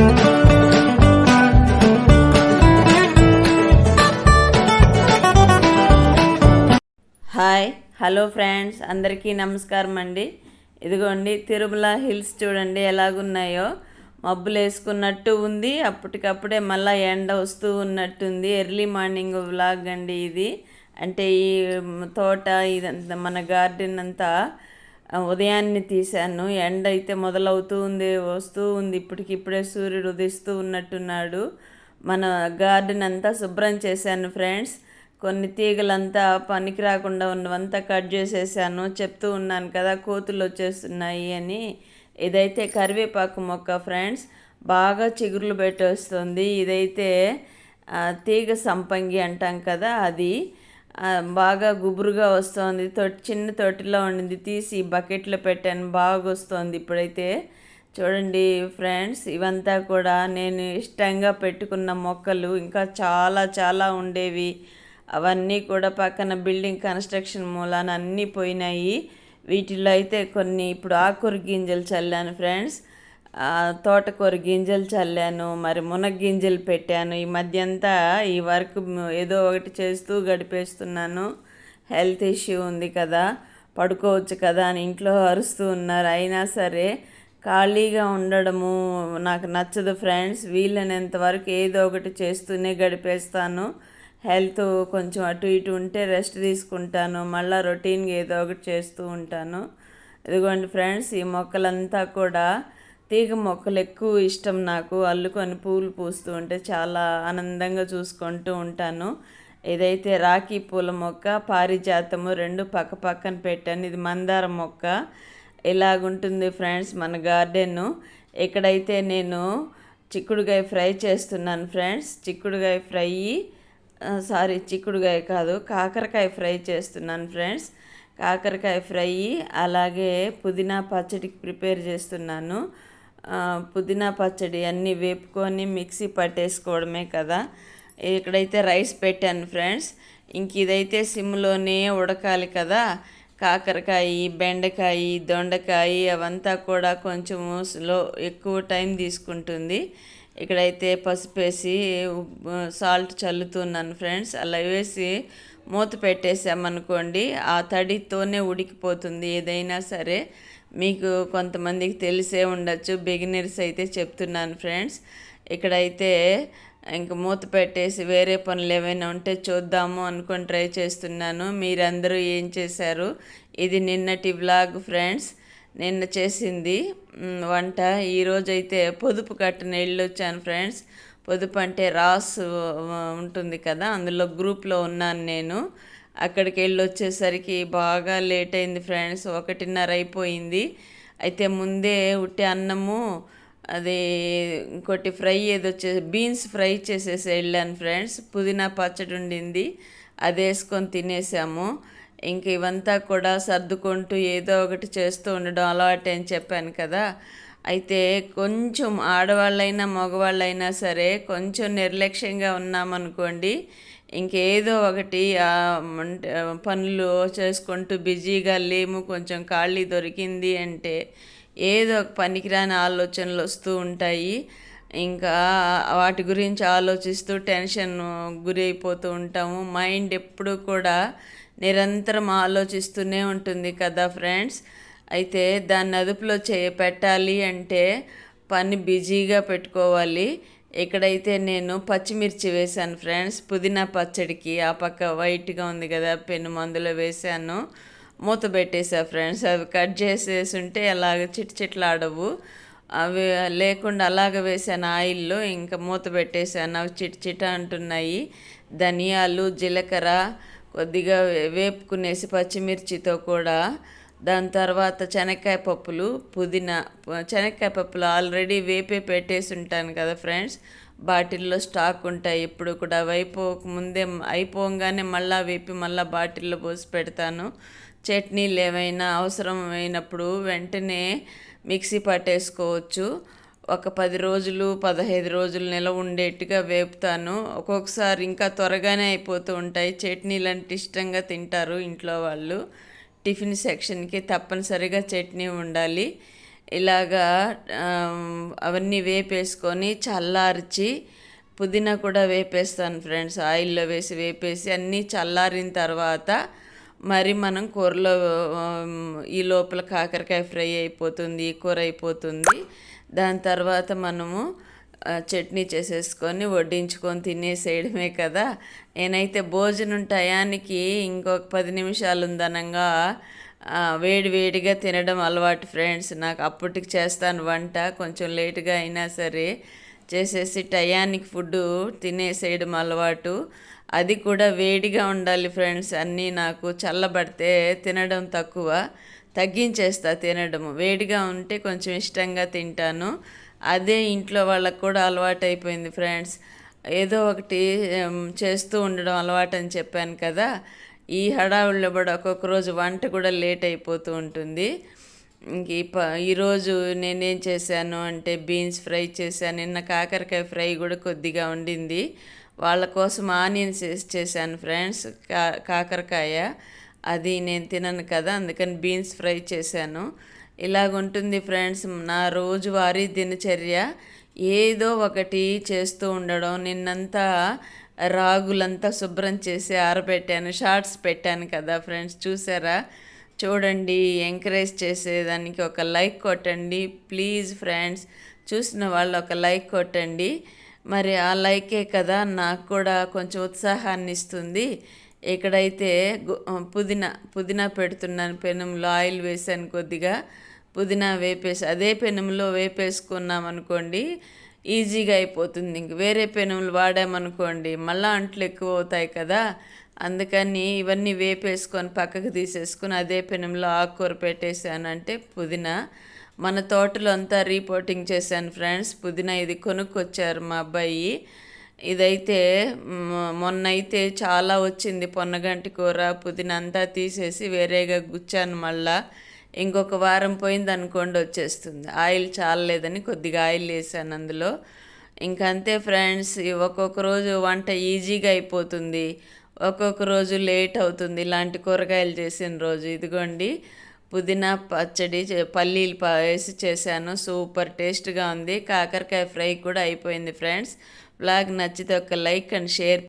Hi hello friends అందరికీ నమస్కారం అండి. ఇదిగోండి తిరుమల హిల్స్ చూడండి ఎలాగున్నాయో. మబ్బులు వేసుకున్నట్టు ఉంది. అప్పటికప్పుడే మళ్ళీ ఎండ వస్తూ ఉన్నట్టుంది. ఎర్లీ మార్నింగ్ వ్లాగ్ అండి ఇది. అంటే ఈ తోట ఇదంతా మన గార్డెన్ అంతా ఉదయాన్నే తీశాను. ఎండ అయితే మొదలవుతూ ఉంది వస్తూ ఉంది. ఇప్పటికిప్పుడే సూర్యుడు ఉదిస్తూ ఉన్నట్టున్నాడు. మన గార్డెన్ అంతా శుభ్రం చేశాను ఫ్రెండ్స్. కొన్ని తీగలంతా పనికి రాకుండా ఉన్నవంతా కట్ చేసేసాను. చెప్తూ ఉన్నాను కదా కోతులు వచ్చేస్తున్నాయి అని. ఇదైతే కరివేపాకు మొక్క ఫ్రెండ్స్. బాగా చిగురులు పెట్టేస్తుంది. ఇదైతే తీగ సంపంగి అంటాం కదా అది. బాగా గుబురుగా వస్తుంది. తొట్టి చిన్న తొట్టిలో ఉండింది. తీసి బకెట్లో పెట్టాను. బాగా వస్తుంది ఇప్పుడైతే. చూడండి ఫ్రెండ్స్ ఇవంతా కూడా నేను ఇష్టంగా పెట్టుకున్న మొక్కలు. ఇంకా చాలా చాలా ఉండేవి. అవన్నీ కూడా పక్కన బిల్డింగ్ కన్స్ట్రక్షన్ మూలాన అన్నీ పోయినాయి. వీటిలో అయితే కొన్ని ఇప్పుడు ఆకురు గింజలు చల్లాను ఫ్రెండ్స్. తోటకూర గింజలు చల్లాను మరి మునగ గింజలు పెట్టాను. ఈ మధ్య అంతా ఈ వర్క్ ఏదో ఒకటి చేస్తూ గడిపేస్తున్నాను. హెల్త్ ఇష్యూ ఉంది కదా పడుకోవచ్చు కదా అని ఇంట్లో అరుస్తూ ఉన్నారు. అయినా సరే ఖాళీగా ఉండడము నాకు నచ్చదు ఫ్రెండ్స్. వీలైనంత వరకు ఏదో ఒకటి చేస్తూనే గడిపేస్తాను. హెల్త్ కొంచెం అటు ఇటు ఉంటే రెస్ట్ తీసుకుంటాను. మళ్ళీ రొటీన్గా ఏదో ఒకటి చేస్తూ ఉంటాను. ఇదిగోండి ఫ్రెండ్స్ ఈ మొక్కలంతా కూడా తీగ మొక్కలు ఎక్కువ ఇష్టం నాకు. అల్లుకొని పూలు పూస్తూ ఉంటే చాలా ఆనందంగా చూసుకుంటూ ఉంటాను. ఇదైతే రాఖీ పూల మొక్క పారిజాతము రెండు పక్క పక్కన పెట్టాను. ఇది మందార మొక్క. ఇలాగుంటుంది ఫ్రెండ్స్ మన గార్డెన్? ఇక్కడైతే నేను చిక్కుడుగాయ ఫ్రై చేస్తున్నాను ఫ్రెండ్స్ చిక్కుడుగాయ ఫ్రై సారీ చిక్కుడుగాయ కాదు కాకరకాయ ఫ్రై చేస్తున్నాను ఫ్రెండ్స్. కాకరకాయ ఫ్రై అలాగే పుదీనా పచ్చడికి ప్రిపేర్ చేస్తున్నాను. పుదీనా పచ్చడి అన్నీ వేపుకొని మిక్సీ పట్టేసుకోవడమే కదా. ఇక్కడైతే రైస్ పెట్టాను ఫ్రెండ్స్. ఇంక ఇదైతే సిమ్లోనే ఉడకాలి కదా. కాకరకాయ బెండకాయ దొండకాయ అవంతా కూడా కొంచెము స్లో ఎక్కువ టైం తీసుకుంటుంది. ఇక్కడైతే పసుపు వేసి సాల్ట్ చల్లుతున్నాను ఫ్రెండ్స్. అలా వేసి మూత పెట్టేసామనుకోండి ఆ తడితోనే ఉడికిపోతుంది ఏదైనా సరే. మీకు కొంతమందికి తెలిసే ఉండొచ్చు బిగినర్స్ అయితే చెప్తున్నాను ఫ్రెండ్స్. ఇక్కడైతే ఇంక మూత పెట్టేసి వేరే పనులు ఏమైనా ఉంటే చూద్దాము అనుకొని ట్రై చేస్తున్నాను. మీరందరూ ఏం చేశారు? ఇది నిన్నటి వ్లాగ్ ఫ్రెండ్స్. నిన్న చేసింది వంట. ఈరోజైతే పొదుపు కట్టిన వెళ్ళొచ్చాను వచ్చాను ఫ్రెండ్స్. పొదుపు అంటే రాస్ ఉంటుంది కదా అందులో గ్రూప్లో ఉన్నాను నేను. అక్కడికి వెళ్ళి వచ్చేసరికి బాగా లేట్ అయింది ఫ్రెండ్స్ ఒకటిన్నర అయిపోయింది. అయితే ముందే ఉట్టి అన్నము అది ఇంకోటి ఫ్రై ఏదో వచ్చే బీన్స్ ఫ్రై చేసేసి వెళ్ళాను ఫ్రెండ్స్. పుదీనా పచ్చడి ఉండింది అది వేసుకొని తినేసాము. ఇంక ఇవంతా కూడా సర్దుకుంటూ ఏదో ఒకటి చేస్తూ ఉండడం అలవాటు అని చెప్పాను కదా. అయితే కొంచెం ఆడవాళ్ళైనా మగవాళ్ళైనా సరే కొంచెం నిర్లక్ష్యంగా ఉన్నామనుకోండి ఇంకేదో ఒకటి పనులు చేసుకుంటూ బిజీగా లేము కొంచెం ఖాళీ దొరికింది అంటే ఏదో ఒక పనికిరాని ఆలోచనలు వస్తూ ఉంటాయి. ఇంకా వాటి గురించి ఆలోచిస్తూ టెన్షన్ గురైపోతూ ఉంటాము. మైండ్ ఎప్పుడూ కూడా నిరంతరం ఆలోచిస్తూనే ఉంటుంది కదా ఫ్రెండ్స్. అయితే దాన్ని అదుపులో చే పెట్టాలి అంటే పని బిజీగా పెట్టుకోవాలి. ఇక్కడైతే నేను పచ్చిమిర్చి వేశాను ఫ్రెండ్స్. పుదీనా పచ్చడికి ఆ పక్క వైట్గా ఉంది కదా పెను మందులో వేశాను. మూత పెట్టేసా ఫ్రెండ్స్. అవి కట్ చేసేసి ఉంటే అలాగ చిట్ చిట్లాడవు. అవి లేకుండా అలాగ వేసాను ఆయిల్లో ఇంకా మూత పెట్టేసాను అవి చిట్ చిట అంటున్నాయి. ధనియాలు జీలకర్ర కొద్దిగా వేపుకునేసి పచ్చిమిర్చితో కూడా దాని తర్వాత శనక్కాయ పప్పులు పుదీనా శనక్కాయ పప్పులు ఆల్రెడీ వేపే పెట్టేసి ఉంటాను కదా ఫ్రెండ్స్. బాటిల్లో స్టాక్ ఉంటాయి. ఇప్పుడు కూడా అయిపోక ముందే అయిపోగానే మళ్ళీ వేపి మళ్ళీ బాటిల్లో పోసి పెడతాను. చట్నీలు ఏమైనా అవసరమైనప్పుడు వెంటనే మిక్సీ పట్టేసుకోవచ్చు. ఒక పది రోజులు పదహైదు రోజులు నిలవ ఉండేట్టుగా వేపుతాను. ఒక్కొక్కసారి ఇంకా త్వరగానే అయిపోతూ ఉంటాయి. చట్నీలు అంటే ఇష్టంగా తింటారు ఇంట్లో వాళ్ళు. టిఫిన్ సెక్షన్కి తప్పనిసరిగా చట్నీ ఉండాలి. ఇలాగా అవన్నీ వేపేసుకొని చల్లార్చి పుదీనా కూడా వేపేస్తాను ఫ్రెండ్స్. ఆయిల్లో వేసి వేపేసి అన్నీ చల్లారిన తర్వాత మరి మనం కూరలో ఈ లోపల కాకరకాయ ఫ్రై అయిపోతుంది కూర అయిపోతుంది. దాని తర్వాత మనము చట్నీ చేసేసుకొని వడ్డించుకొని తినేసేయడమే కదా. నేనైతే భోజనం టయానికి ఇంకొక పది నిమిషాలు ఉందనంగా వేడివేడిగా వేడి వేడిగా తినడం అలవాటు ఫ్రెండ్స్. నాకు అప్పటికి చేస్తాను వంట కొంచెం లేటుగా అయినా సరే చేసేసి టయానికి ఫుడ్ తినేసేయడం అలవాటు. అది కూడా వేడిగా ఉండాలి ఫ్రెండ్స్. అన్నీ నాకు చల్లబడితే తినడం తక్కువ. తగ్గించేస్తా తినడము వేడిగా ఉంటే కొంచెం ఇష్టంగా తింటాను. అదే ఇంట్లో వాళ్ళకు కూడా అలవాటు అయిపోయింది ఫ్రెండ్స్. ఏదో ఒకటి చేస్తూ ఉండడం అలవాటు అని చెప్పాను కదా. ఈ హడావుల్లో కూడా ఒక్కొక్క రోజు వంట కూడా లేట్ అయిపోతూ ఉంటుంది. ఇంక ఈ ప ఈరోజు నేనేం చేశాను అంటే బీన్స్ ఫ్రై చేశాను. నిన్న కాకరకాయ ఫ్రై కూడా కొద్దిగా ఉండింది వాళ్ళ కోసం ఆనియన్స్ వేసి చేశాను ఫ్రెండ్స్ కా కాకరకాయ. అది నేను తినను కదా అందుకని బీన్స్ ఫ్రై చేశాను. ఇలాగుంటుంది ఫ్రెండ్స్ నా రోజువారీ దినచర్య. ఏదో ఒకటి చేస్తూ ఉండడం నిన్నంతా రాగులంతా శుభ్రం చేసి ఆరబెట్టాను షార్ట్స్ పెట్టాను కదా ఫ్రెండ్స్ చూసారా? చూడండి ఎంకరేజ్ చేసేదానికి ఒక లైక్ కొట్టండి ప్లీజ్ ఫ్రెండ్స్ చూసిన వాళ్ళు ఒక లైక్ కొట్టండి. మరి ఆ లైకే కదా నాకు కూడా కొంచెం ఉత్సాహాన్ని ఇస్తుంది. ఇక్కడైతే పుదీనా పుదీనా పెడుతున్నాను పెనంలో ఆయిల్ వేసాను కొద్దిగా పుదీనా వేపేసి అదే పెనంలో వేపేసుకున్నాం అనుకోండి ఈజీగా అయిపోతుంది. ఇంక వేరే పెనుములు వాడామనుకోండి మళ్ళీ అంట్లు ఎక్కువ అవుతాయి కదా. అందుకని ఇవన్నీ వేపేసుకొని పక్కకు తీసేసుకొని అదే పెనంలో ఆకుకూర పెట్టేసానంటే అంటే పుదీనా. మన తోటలో అంతా రీపోర్టింగ్ చేశాను ఫ్రెండ్స్. పుదీనా ఇది కొనుక్కొచ్చారు మా అబ్బాయి. ఇదైతే మొన్నైతే మొన్న అయితే చాలా వచ్చింది పొన్నగంటి కూర పుదీనా అంతా తీసేసి వేరేగా గుచ్చాను మళ్ళా. ఇంకొక వారం పోయింది అనుకోండి వచ్చేస్తుంది. ఆయిల్ చాలలేదని కొద్దిగా ఆయిల్ వేసాను అందులో. ఇంక అంతే ఫ్రెండ్స్ ఒక్కొక్క రోజు వంట ఈజీగా అయిపోతుంది. ఒక్కొక్క రోజు లేట్ అవుతుంది. ఇలాంటి కూరగాయలు చేసిన రోజు ఇదిగోండి. పుదీనా పచ్చడి పల్లీలు వేసి చేశాను. సూపర్ టేస్ట్గా ఉంది. కాకరకాయ ఫ్రై కూడా అయిపోయింది ఫ్రెండ్స్. బ్లాగ్ నచ్చితే ఒక లైక్ అండ్ షేర్